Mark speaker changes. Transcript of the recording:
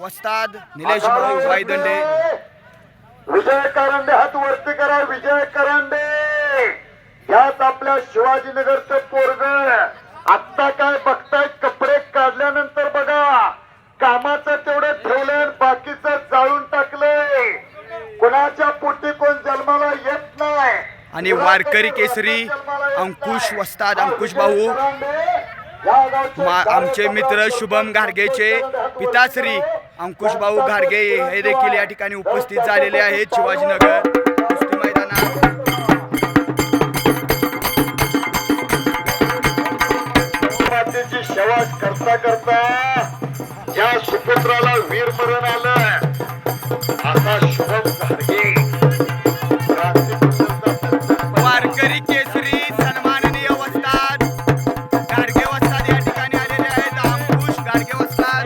Speaker 1: वस्ताद निलेश भाऊ वायदंडे
Speaker 2: विजय करंडे हात वरती करा विजय करंडे यात आपल्या शिवाजीनगरचं पोरग आत्ता काय बघताय कपडे काढल्यानंतर बघा. कामाचं तेवढं ठेवलंय बाकीचं जाळून टाकलंय. कोणाच्या पोटी कोण जन्माला येत नाही.
Speaker 1: आणि वारकरी केसरी
Speaker 2: अंकुश
Speaker 1: वस्ताद अंकुश भाऊ।
Speaker 2: आमचे मित्र शुभम घारगेचे पिताश्री।
Speaker 1: अंकुश भाऊ घाडगे हे देखील या ठिकाणी उपस्थित झालेले आहेत शिवाजीनगर
Speaker 2: करता करता ज्या सुपुत्राला वीर मरण आलं. आता शुभम घाडगे वारकरी केसरी सन्माननीय वस्ताद.
Speaker 1: गाडगे वस्ताद या ठिकाणी आलेले आहेत. अंकुश गाडगे वस्ताद.